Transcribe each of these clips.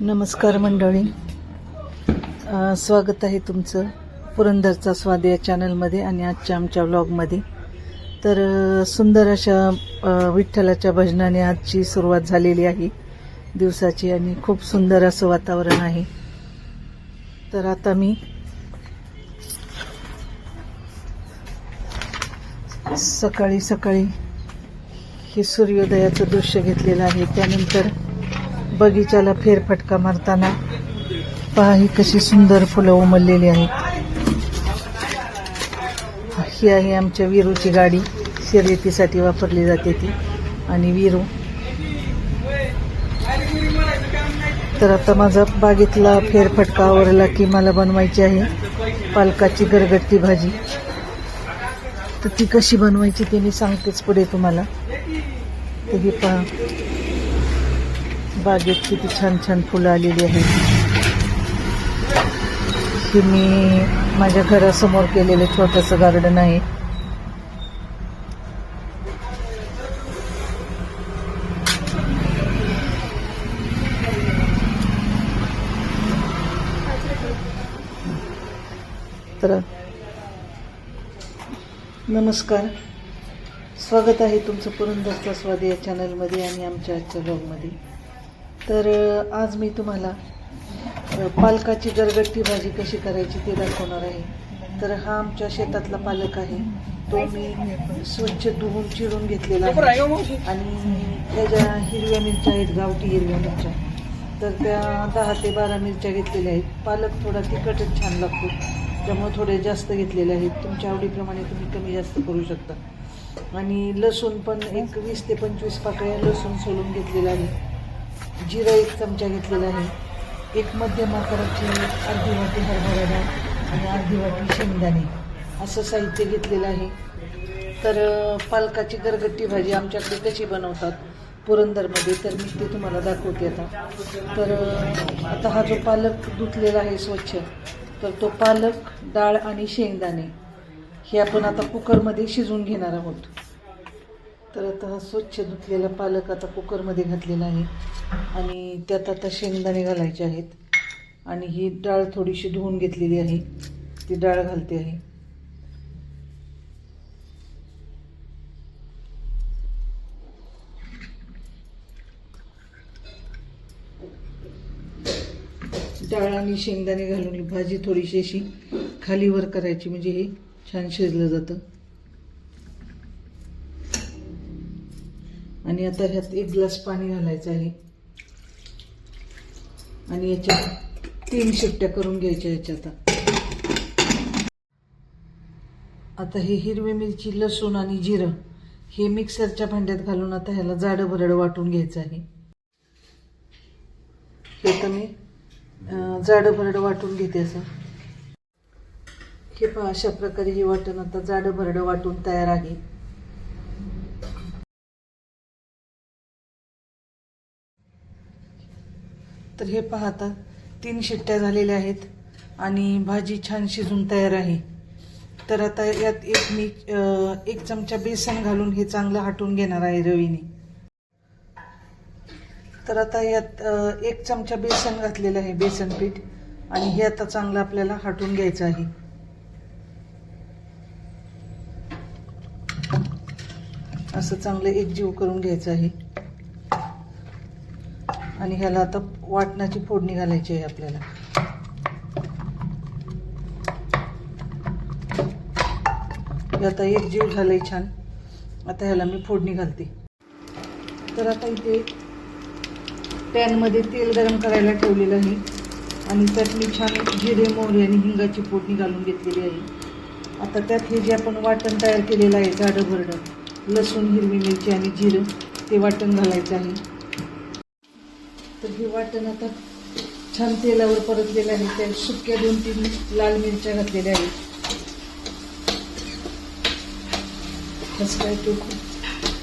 नमस्कार मंडळी. स्वागत आहे तुमचं पुरंदरचा स्वाद या चॅनलमध्ये आणि आजच्या आमच्या व्लॉगमध्ये तर सुंदर अशा विठ्ठलाच्या भजनाने आजची सुरुवात झालेली आहे दिवसाची आणि खूप सुंदर असं वातावरण आहे. तर आता मी सकाळी सकाळी हे सूर्योदयाचं दृश्य घेतलेलं आहे. त्यानंतर बगीचाला फेरफटका मारताना पहा ही कशी सुंदर फुलं उमललेली आहेत. ही आहे आमच्या विरूची गाडी. शर्यतीसाठी वापरली जाते ती. आणि विरू. तर आता माझा बागेतला फेरफटका आवरला की मला बनवायची आहे पालकाची गरगट्टी भाजी. तर ती कशी बनवायची ते मी सांगतेच पुढे तुम्हाला. तर ही पहा. बागेत किती छान छान फुलं आलेली आहेत. हे मी माझ्या घरासमोर केलेलं छोटंसं गार्डन आहे. तर नमस्कार. स्वागत आहे तुमचं पुरंदरचा स्वाद या चॅनलमध्ये आणि आमच्या आजच्या ब्लॉगमध्ये तर आज मी तुम्हाला पालकाची गरगट्टी भाजी कशी करायची ते दाखवणार आहे. तर हा आमच्या शेतातला पालक आहे. तो मी स्वच्छ धुवून चिरून घेतलेला आहे. आणि त्याच्या हिरव्या मिरच्या आहेत गावठी हिरव्या मिरच्या. तर त्या दहा ते बारा मिरच्या घेतलेल्या आहेत. पालक थोडा तिखटच छान लागतो. त्यामुळे थोडे जास्त घेतलेले आहेत. तुमच्या आवडीप्रमाणे तुम्ही कमी जास्त करू शकता. आणि लसूण पण एक वीस ते पंचवीस पाकळ्या लसूण सोलून घेतलेलं आहे. जिरं एक चमचा घेतलेला आहे. एक मध्यम आकाराची अर्धी वाटी हरभरा डाळ आणि अर्धी वाटी शेंगदाणे. असं साहित्य घेतलेलं आहे. तर पालकाची गरगट्टी भाजी आमच्याकडे कशी बनवतात पुरंदरमध्ये तर मी ते तुम्हाला दाखवते आता. तर आता हा जो पालक धुतलेला आहे स्वच्छ तर तो पालक डाळ आणि शेंगदाणे हे आपण आता कुकरमध्ये शिजवून घेणार आहोत. तर आता हा स्वच्छ धुतलेला पालक आता कुकरमध्ये घातलेला आहे आणि त्यात आता शेंगदाणे घालायचे आहेत. आणि ही डाळ थोडीशी धुवून घेतलेली आहे. ती डाळ घालते आहे. डाळ आणि शेंगदाणे घालून भाजी थोडीशी अशी खालीवर करायची म्हणजे हे छान शिजलं जातं. आणि आता ह्यात एक ग्लास पाणी घालायचं आहे. आणि याच्यात तीन शिट्ट्या करून घ्यायच्या याच्यात आता हे हिरवी मिरची लसूण आणि जिरं हे मिक्सरच्या भांड्यात घालून आता ह्याला जाडं भरडं वाटून घ्यायचं आहे. हे आता मी अं, जाडं भरड वाटून घेते असं. हे पहा अशा प्रकारे हे वाटण आता जाडं भरडं वाटून तयार आहे. तर हे पहा आता तीन शिट्ट्या झालेल्या आहेत आणि भाजी छान शिजून तयार आहे. तर आता यात एक मी एक चमचा बेसन घालून हे चांगलं हटून घेणार आहे रवीने. तर आता यात एक चमचा बेसन घातलेलं आहे बेसन पीठ. आणि हे आता चांगलं आपल्याला हटून घ्यायचं आहे. असं चांगलं एकजीव करून घ्यायचं आहे. आणि ह्याला आता वाटणाची फोडणी घालायची आहे आपल्याला. हे आता एक जीव झालंय छान. आता ह्याला मी फोडणी घालते. तर आता इथे पॅनमध्ये तेल गरम करायला ठेवलेलं आहे. आणि त्यात मी छान जिरे मोहरी आणि हिंगाची फोडणी घालून घेतलेली आहे. आता त्यात हे जे आपण वाटण तयार केलेलं आहे जाडं भरडं लसूण हिरवी मिरची आणि जिरं ते वाटण घालायचं आहे. तर हे वाटण आता छान तेलावर परतलेलं आहे. त्या सुक्या दोन तीन लाल मिरच्या घातलेल्या आहेत. कसं काय तो खूप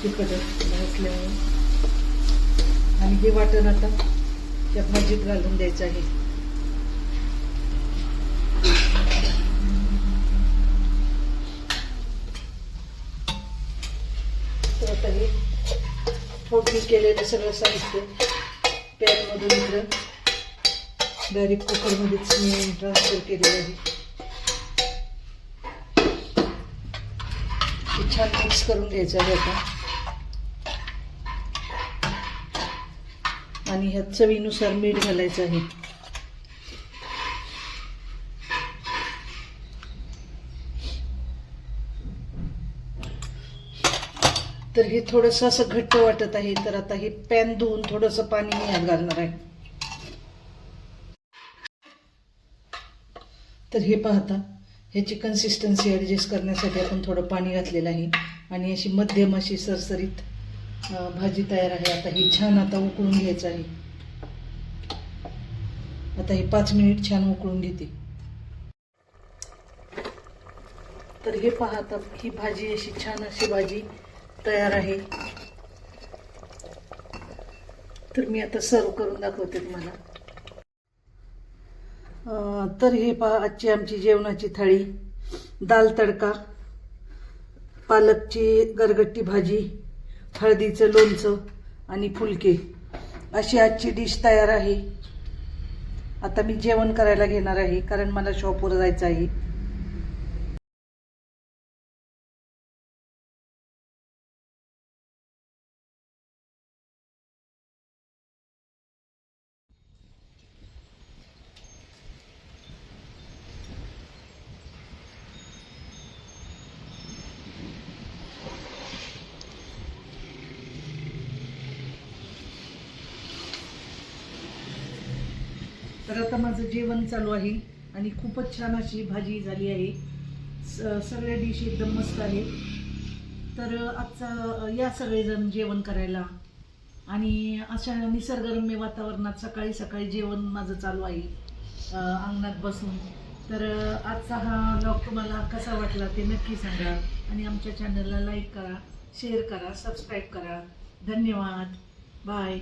तिखट असल्यामुळे आणि हे वाटण आता या भाजीत घालून द्यायचं आहे. तर आता हे फोडणी केलेलं सगळं साहित्य पॅनमधून इकडं डायरेक्ट कुकरमध्येच मी ट्रान्सफर केलेलं आहे. छान मिक्स करून घ्यायचं आहे आता. आणि ह्यात चवीनुसार मीठ घालायचं आहे. तर हे थोडंसं असं घट्ट वाटत आहे तर आता हे पॅन धुवून थोडंसं पाणी मी ह्यात घालणार आहे. तर हे पाहता ह्याची कन्सिस्टन्सी ॲडजस्ट करण्यासाठी आपण थोडं पाणी घातलेलं आहे आणि अशी मध्यम अशी सरसरीत भाजी तयार आहे. आता ही छान आता उकळून घ्यायचं आहे. आता हे पाच मिनिट छान उकळून घेते. तर हे पहा आता ही भाजी अशी छान अशी भाजी तयार आहे. तर मी आता सर्व करून दाखवते तुम्हाला. तर हे पहा आजची आमची जेवणाची थाळी. दाल तडका पालकची गरगट्टी भाजी हळदीचं लोणचं आणि फुलके. अशी आजची डिश तयार आहे. आता मी जेवण करायला घेणार आहे कारण मला शॉपवर जायचं आहे. तर आता माझं जेवण चालू आहे आणि खूपच छान अशी भाजी झाली आहे. स- सगळ्या डिश एकदम मस्त आहे तर आजचा या सगळेजण जेवण करायला. आणि अशा निसर्गरम्य वातावरणात सकाळी सकाळी जेवण माझं चालू आहे अंगणात बसून. तर आजचा हा ब्लॉग तुम्हाला कसा वाटला ते नक्की सांगा. आणि आमच्या चॅनलला लाईक करा शेअर करा सबस्क्राईब करा. धन्यवाद. बाय